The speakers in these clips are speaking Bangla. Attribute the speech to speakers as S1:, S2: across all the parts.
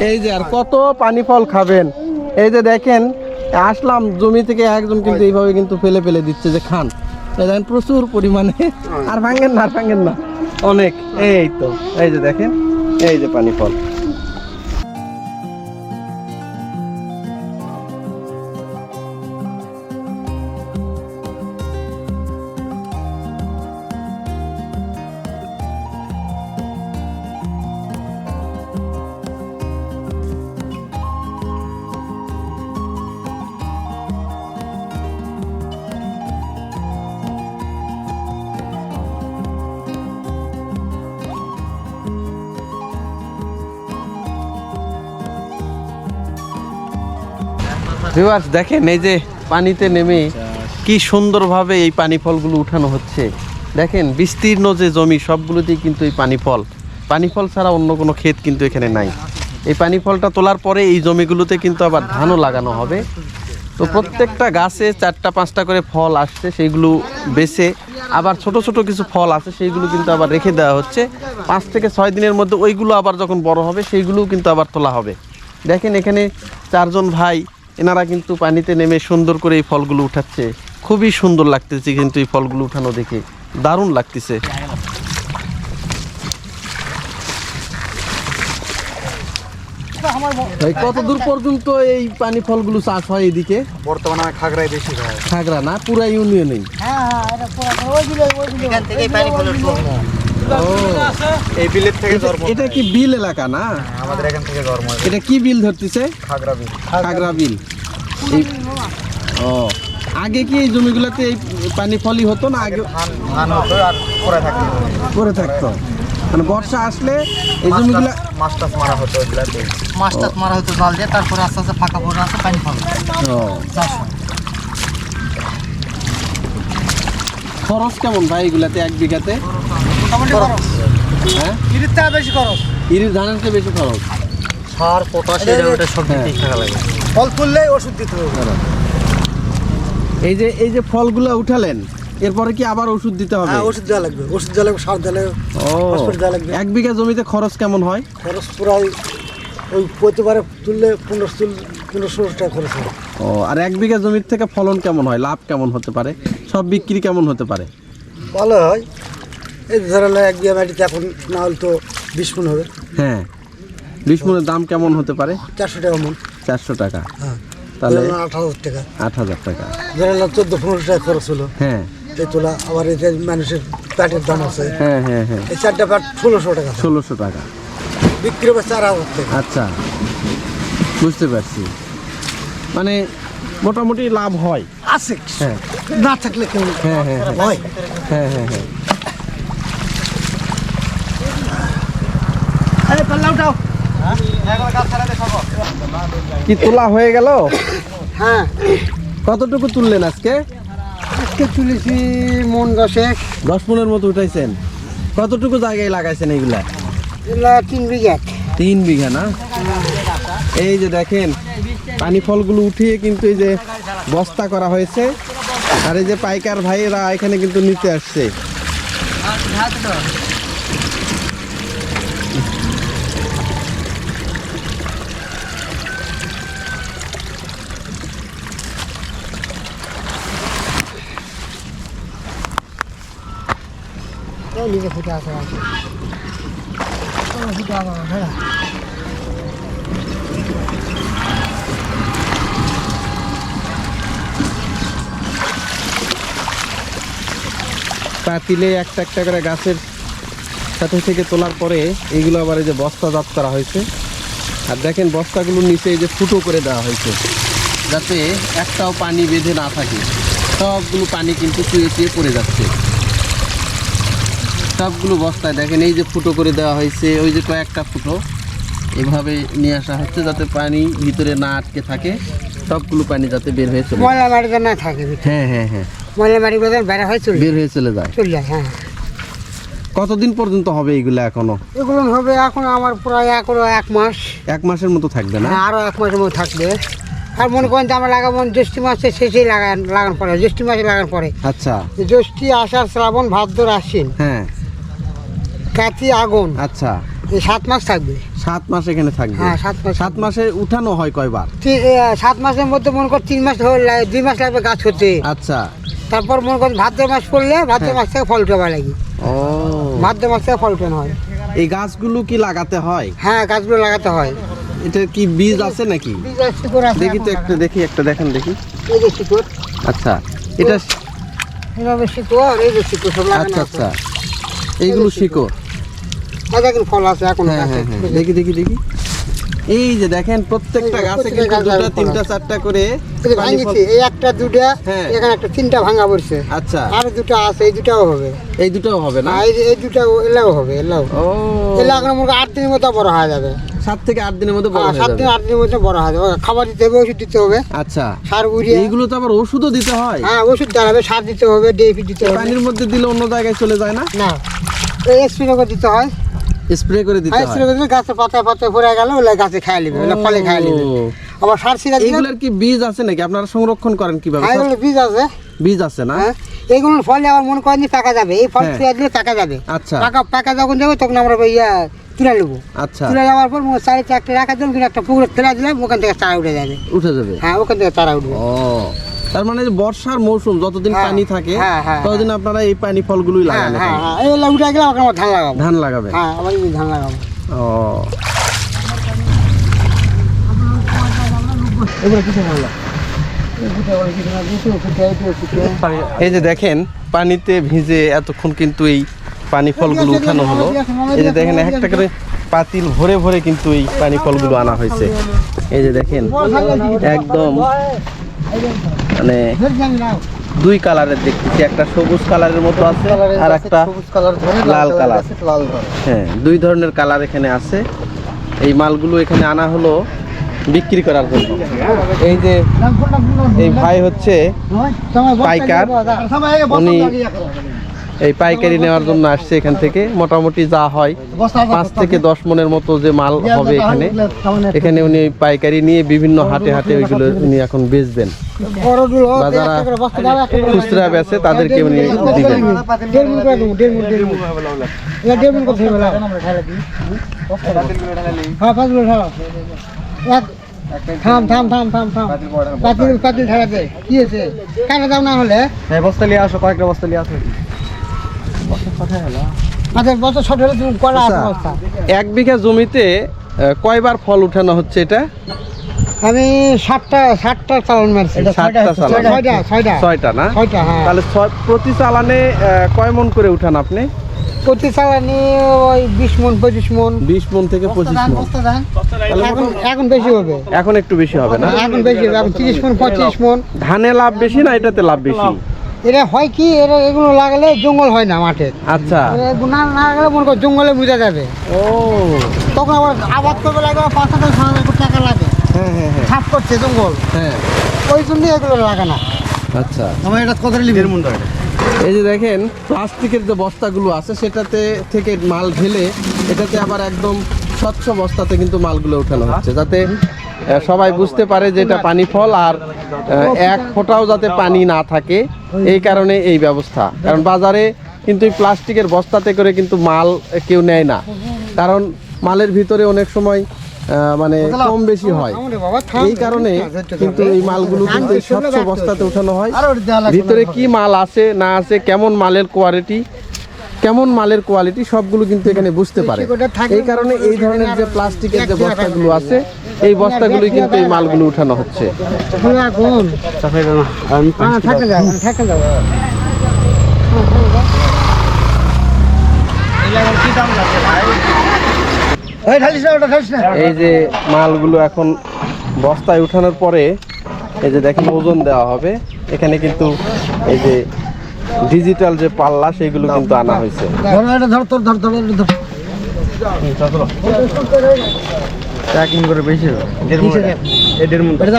S1: এই যে, আর কত পানি ফল খাবেন? এই যে দেখেন, আসলাম জমি থেকে একজন কিন্তু এইভাবে কিন্তু ফেলে ফেলে দিচ্ছে যে খান। দেখেন, প্রচুর পরিমাণে। আর ভাঙেন না, আর ভাঙেন না। অনেক, এই তো, এই যে দেখেন, এই যে পানি ফল। ভিউয়ার্স দেখেন এই যে পানিতে নেমে কি সুন্দরভাবে এই পানি ফলগুলো উঠানো হচ্ছে। দেখেন বিস্তীর্ণ যে জমি সবগুলোতেই কিন্তু এই পানি ফল পানি ফল ছাড়া অন্য কোনো ক্ষেত কিন্তু এখানে নাই। এই পানি ফলটা তোলার পরে এই জমিগুলোতে কিন্তু আবার ধানও লাগানো হবে। তো প্রত্যেকটা গাছে চারটা পাঁচটা করে ফল আসছে সেইগুলো বেছে আবার ছোট ছোট কিছু ফল আছে সেইগুলো কিন্তু আবার রেখে দেওয়া হচ্ছে। পাঁচ থেকে ছয় দিনের মধ্যে ওইগুলো আবার যখন বড় হবে সেইগুলোও কিন্তু আবার তোলা হবে। দেখেন এখানে চারজন ভাই এনারা কিন্তু পানিতে নেমে সুন্দর করে এই ফলগুলো উঠাচ্ছে। খুবই সুন্দর লাগতেছে কিন্তু এই ফলগুলো উঠানো দেখে। দারুণ লাগতেছে। কত দূর পর্যন্ত এই পানি ফলগুলো চাষ হয় এদিকে?
S2: বর্তমানে খাগড়ায় বেশি হয়।
S1: খাগড়া না? পুরা ইউনিয়নেই?
S3: এখান থেকেই
S2: এই বিলের থেকে
S1: এটা কি বিল এলাকা না?
S2: আমাদের এখান থেকে জন্ম
S1: এটা কি বিল ধরতেছে?
S2: খাগড়া বিল।
S1: খাগড়া বিল। ও আগে কি এই জমিগুলোতে এই পানি ফলই হতো না? আগে
S2: ধান ধান হতো আর পরে থাকতো।
S1: করে থাকতো। মানে বর্ষা আসলে এই জমিগুলা
S2: মাছ টাছ মারা হতো
S3: মাছ টাছ মারা হতো জাল দিয়ে তারপরে আস্তে আস্তে ফাঁকা পড়ে আসে পানি ফল।
S1: ও। খরচ কেমন ভাই এগুলাতে এক বিঘাতে?
S3: খরচ
S1: হ্যাঁ?
S3: ইরির থেকে বেশি খরচ
S1: ইরির ধানের বেশি খরচ
S2: সার পটাশ এটা সব
S1: হ্যাঁ।
S2: থাকা লাগে
S3: ফল তুললেই ওষুধ দিতে হবে।
S1: এই যে এই যে ফলগুলো উঠালেন এরপরে কি আবার ওষুধ দিতে হবে?
S3: হ্যাঁ ওষুধ দেওয়া লাগবে। ওষুধ দেওয়া লাগবে সার দেওয়া লাগবে দেওয়া লাগবে।
S1: এক বিঘা জমিতে খরচ কেমন হয়?
S3: খরচ প্রায় ওই প্রতিবারে তুললে পনেরো তুল পনেরো টাকা খরচ হয়।
S1: ও আর এক বিঘা জমির থেকে ফলন কেমন হয়? লাভ কেমন হতে পারে? সব বিক্রি কেমন হতে পারে?
S3: ভালো হয়। এই ধরেন এক বিঘা মাটিতে এখন না হলে তো বিশ মন হবে।
S1: হ্যাঁ। বিশ মনের দাম কেমন হতে পারে?
S3: চারশো টাকা মন।
S1: চারশো টাকা।
S3: হ্যাঁ।
S1: তাহলে
S3: আট হাজার টাকা।
S1: আট হাজার টাকা।
S3: ধরেন চোদ্দ পনেরো টাকা খরচ হলো।
S1: হ্যাঁ।
S3: এই তোলা আবার এই মানুষের প্যাটের দাম আছে।
S1: হ্যাঁ হ্যাঁ হ্যাঁ।
S3: এই চারটা প্যাট ষোলোশো টাকা।
S1: ষোলোশো টাকা।
S3: বিক্রি হবে চার হাজার টাকা।
S1: আচ্ছা। বুঝতে পারছি। মানে মোটামুটি লাভ হয়।
S3: আছে
S1: হ্যাঁ।
S3: না থাকলে কেউ
S1: হ্যাঁ হ্যাঁ। হ্যাঁ।
S3: হয়
S1: হ্যাঁ হ্যাঁ হ্যাঁ
S3: আরে পাল্লা উঠাও
S1: কি তোলা হয়ে গেল?
S3: হ্যাঁ।
S1: কতটুকু তুললেন আজকে?
S3: আজকে তুলেছি মন দশেক।
S1: দশ মনের মতো উঠাইছেন। কতটুকু জায়গায় লাগাইছেন এইগুলা?
S3: এগুলা তিন বিঘা।
S1: তিন বিঘা না? এই যে দেখেন পানি ফলগুলো উঠিয়ে কিন্তু এই যে বস্তা করা হয়েছে। আর এই যে পাইকার ভাইয়েরা এখানে কিন্তু নিতে আসছে।
S3: নিজে ফুটে হ্যাঁ
S1: পাতিলে একটা একটা করে গাছের সাথে থেকে তোলার পরে এইগুলো আবার এই যে বস্তা বস্তাজাত করা হয়েছে। আর দেখেন বস্তাগুলোর নিচে এই যে ফুটো করে দেওয়া হয়েছে, যাতে একটাও পানি বেঁধে না থাকে। সবগুলো পানি কিন্তু চুয়ে চুয়ে পড়ে যাচ্ছে। সবগুলো বস্তায় দেখেন এই যে ফুটো করে দেওয়া হয়েছে ওই যে কয়েকটা ফুটো। এভাবে নিয়ে আসা হচ্ছে যাতে পানি ভিতরে না আটকে থাকে সবগুলো পানি যাতে বের হয়ে চলে।
S3: ময়লা মাটিতে না থাকে
S1: হ্যাঁ হ্যাঁ হ্যাঁ।
S3: ময়লা মাটিগুলো যেন বেড়া হয় চলে
S1: বের হয়ে চলে যায়।
S3: চলে যায় হ্যাঁ।
S1: কতদিন পর্যন্ত হবে এইগুলো এখনও?
S3: এগুলো হবে এখন আমার প্রায় এখনও এক মাস।
S1: এক মাসের মতো থাকবে না?
S3: হ্যাঁ, আরও এক মাসের মতো থাকবে। আর মনে করেন যে আমরা লাগাবো জ্যৈষ্ঠী মাসে শেষেই লাগান লাগান পরে জ্যৈষ্ঠী মাসে লাগান পরে।
S1: আচ্ছা।
S3: জ্যৈষ্ঠী আষাঢ় শ্রাবণ ভাদ্র আশ্বিন।
S1: হ্যাঁ।
S3: কাতি আগুন।
S1: আচ্ছা।
S3: এই সাত মাস থাকবে।
S1: সাত মাস এখানে থাকবে।
S3: হ্যাঁ সাত মাস।
S1: সাত মাসে উঠানো হয় কয়বার?
S3: সাত মাসের মধ্যে মনে কর তিন মাস দুই মাস লাগবে গাছ হতে।
S1: আচ্ছা।
S3: তারপর মনে কর ভাদ্র মাস পড়লে ভাদ্র
S1: হ্যাঁ।
S3: মাস থেকে ফল উঠাবা লাগে।
S1: ও।
S3: ভাদ্র মাস থেকে ফল উঠানো হয়।
S1: এই গাছগুলো কি লাগাতে হয়?
S3: হ্যাঁ গাছগুলো লাগাতে হয়।
S1: এটা কি বীজ আছে নাকি? দেখি তো। একটা দেখি একটা দেখেন দেখি। আচ্ছা এটা
S3: শিকড় এই যে শিকড়
S1: আচ্ছা আচ্ছা। এইগুলো শিকড়।
S3: দেখেন ফল আছে এখন
S1: হ্যাঁ হ্যাঁ হ্যাঁ দেখি দেখি দেখি। এই যে দেখেন প্রত্যেকটা গাছে কিন্তু দুটা তিনটা চারটা করে
S3: ভাঙিছি এই একটা দুটা। এখানে একটা তিনটা ভাঙা পড়ছে।
S1: আচ্ছা।
S3: আর দুটো আছে এই দুটাও হবে।
S1: এই দুটাও হবে না?
S3: এই এই দুটা এলাও হবে এলাও।
S1: ও।
S3: এলা এখন মনে আট দিনের মধ্যে বড় হয়ে যাবে।
S1: সাত থেকে আট দিনের মধ্যে বড়
S3: হ্যাঁ, সাত দিন আট দিনের মধ্যে বড় হয়ে যাবে। খাবার দিতে হবে ওষুধ দিতে হবে।
S1: আচ্ছা।
S3: সার উড়িয়ে
S1: এইগুলো তো আবার ওষুধও দিতে হয়।
S3: হ্যাঁ ওষুধ দেওয়া হবে সার দিতে হবে ডিএপি দিতে হবে।
S1: পানির মধ্যে দিলে অন্য জায়গায় চলে যায় না?
S3: না। দিতে হয়।
S1: স্প্রে করে দিতে
S3: হ্যাঁ
S1: হয়।
S3: স্প্রে করে দিলে গাছের পাতায় পাতায় ভরে গেল ওগুলো গাছে খাই নেবে ওগুলো ফলে খাই নেবে। আবার সার ছিটা দিলে
S1: এইগুলোর কি বীজ আছে নাকি? আপনারা সংরক্ষণ করেন কীভাবে?
S3: হ্যাঁ এগুলো বীজ আছে।
S1: বীজ আছে না?
S3: হ্যাঁ এইগুলোর ফলে আবার মনে করেন পাকা যাবে। এই ফল
S1: হ্যাঁ।
S3: দিলে পাকা যাবে।
S1: আচ্ছা।
S3: পাকা পাকা যখন যাবে তখন আমরা ওই ইয়া তুলে নেব।
S1: আচ্ছা।
S3: তুলে যাওয়ার পর চারি চারটে রাখা দিলাম কিন্তু একটা পুকুরে ফেলা দিলাম ওখান থেকে চারা উঠে যাবে।
S1: উঠে যাবে।
S3: হ্যাঁ ওখান থেকে চারা উঠবে।
S1: ও। তার মানে যে বর্ষার মৌসুম যতদিন
S3: হ্যাঁ,
S1: পানি থাকে
S3: হ্যাঁ, হ্যাঁ,
S1: ততদিন আপনারা এই পানি ফলগুলোই লাগান।
S3: হ্যাঁ উঠে গেলে আমরা ধান লাগাবো
S1: ধান লাগাবে?
S3: হ্যাঁ এই ধান লাগাবো
S1: ও।
S3: এগুলো কিছু বলল
S1: এই যে দেখেন পানিতে ভিজে এতক্ষণ কিন্তু এই পানি ফলগুলো উঠানো হলো। এই যে দেখেন একটা করে পাতিল ভরে ভরে কিন্তু এই পানি ফলগুলো আনা হয়েছে। এই যে দেখেন একদম মানে দুই কালারের দেখতেছি একটা সবুজ কালারের মতো আছে আর একটা লাল কালার। হ্যাঁ দুই ধরনের কালার এখানে আছে। এই মালগুলো এখানে আনা হলো বিক্রি করার জন্য। এই যে এই ভাই হচ্ছে পাইকার। উনি এই পাইকারি নেওয়ার জন্য আসছে এখান থেকে। মোটামুটি যা হয়, পাঁচ থেকে দশ মনের মতো যে মাল হবে এখানে। এখানে উনি পাইকারি নিয়ে বিভিন্ন হাটে হাটে ওইগুলো উনি এখন বেচবেন। বা যারা খুচরা বেচে তাদেরকে উনি দিবেন।
S3: থাম থাম থাম থাম থাম দে কি আছে কাটা দাও না হলে
S2: এই বস্তা নিয়ে আসো, কয়েকটা বস্তা নিয়ে আসো।
S3: আচ্ছা বছর ছোট হলে তুমি কলা আছে
S1: আচ্ছা। এক বিঘা জমিতে কয়বার ফল উঠানো হচ্ছে এটা?
S3: আমি চালান মারছি। ছয়টা
S1: না?
S3: হ্যাঁ।
S1: তাহলে ছয়- প্রতি চালানে কয় মন করে উঠান আপনি?
S3: প্রতি চালানি ওই বিশ মন পঁচিশ মন।
S1: বিশ মন থেকে পঁচিশ মন। তাহলে
S3: এখন এখন বেশি হবে।
S1: এখন একটু বেশি হবে না?
S3: এখন বেশি হবে এখন তিরিশ মন পঁচিশ মন।
S1: ধানে লাভ বেশি না এটাতে লাভ বেশি?
S3: এটা হয় কি এরা এগুলো লাগালে জঙ্গল হয় না মাঠে।
S1: আচ্ছা।
S3: না না লাগালে মনে করো জঙ্গলে বুঝা যাবে।
S1: ও।
S3: তখন আবার আবাদ করবে লাগে পাঁচ হাজার ছ হাজার টাকা লাগে।
S1: হ্যাঁ হ্যাঁ হ্যাঁ।
S3: সাফ করছে জঙ্গল।
S1: হ্যাঁ।
S3: ওই জন্য এগুলো লাগানো
S1: আচ্ছা।
S2: আমার এটা কত লিখে মন ধরে
S1: এই যে দেখেন প্লাস্টিকের যে বস্তাগুলো আছে সেটাতে থেকে মাল ঢেলে এটাতে আবার একদম স্বচ্ছ বস্তাতে কিন্তু মালগুলো উঠানো হচ্ছে। যাতে সবাই বুঝতে পারে যে এটা পানি ফল আর এক ফোঁটাও যাতে পানি না থাকে, এই কারণে এই ব্যবস্থা। কারণ বাজারে কিন্তু প্লাস্টিকের বস্তাতে করে কিন্তু মাল কেউ নেয় না। কারণ মালের ভিতরে অনেক সময় মানে কম বেশি হয়। এই কারণে কিন্তু এই মালগুলো কিন্তু স্বচ্ছ বস্তাতে উঠানো হয়। ভিতরে কি মাল আছে, না আছে, কেমন মালের কোয়ালিটি কেমন মালের কোয়ালিটি সবগুলো কিন্তু এখানে বুঝতে পারে। এই কারণে এই ধরনের যে প্লাস্টিকের যে বস্তাগুলো আছে এই বস্তাগুলোই কিন্তু এই মালগুলো উঠানো হচ্ছে।
S3: না এখন থাকে যাও থাকে যাও।
S2: ওই ঢালিস না ওটা ঢালিস না।
S1: এই যে মালগুলো এখন বস্তায় উঠানোর পরে এই যে দেখেন ওজন দেওয়া হবে। এখানে কিন্তু এই যে ডিজিটাল যে পাল্লা সেগুলো কিন্তু আনা হয়েছে।
S2: প্যাকিং করে বেশি দেড় মন দেড়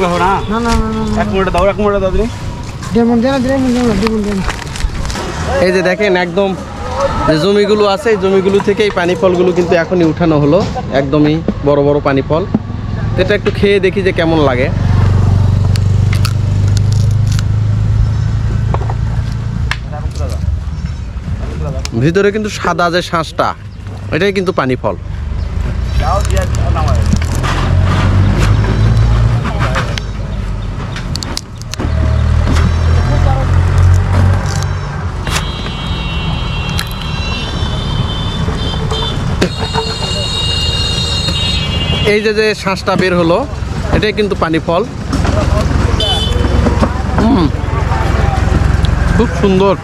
S3: দাও
S2: এক মিনিট দাও এক মিনিট দাও দিন
S3: দেড়
S1: এই যে দেখেন একদম যে জমিগুলো আছে, এই জমিগুলো থেকেই পানি ফলগুলো কিন্তু এখনই উঠানো হলো। একদমই বড় বড় পানি ফল এটা একটু খেয়ে দেখি যে কেমন লাগে। ভিতরে কিন্তু সাদা যে শাঁসটা, এটাই কিন্তু পানি ফল এই যে যে শ্বাসটা বের হলো এটাই কিন্তু পানি ফল। খুব সুন্দর।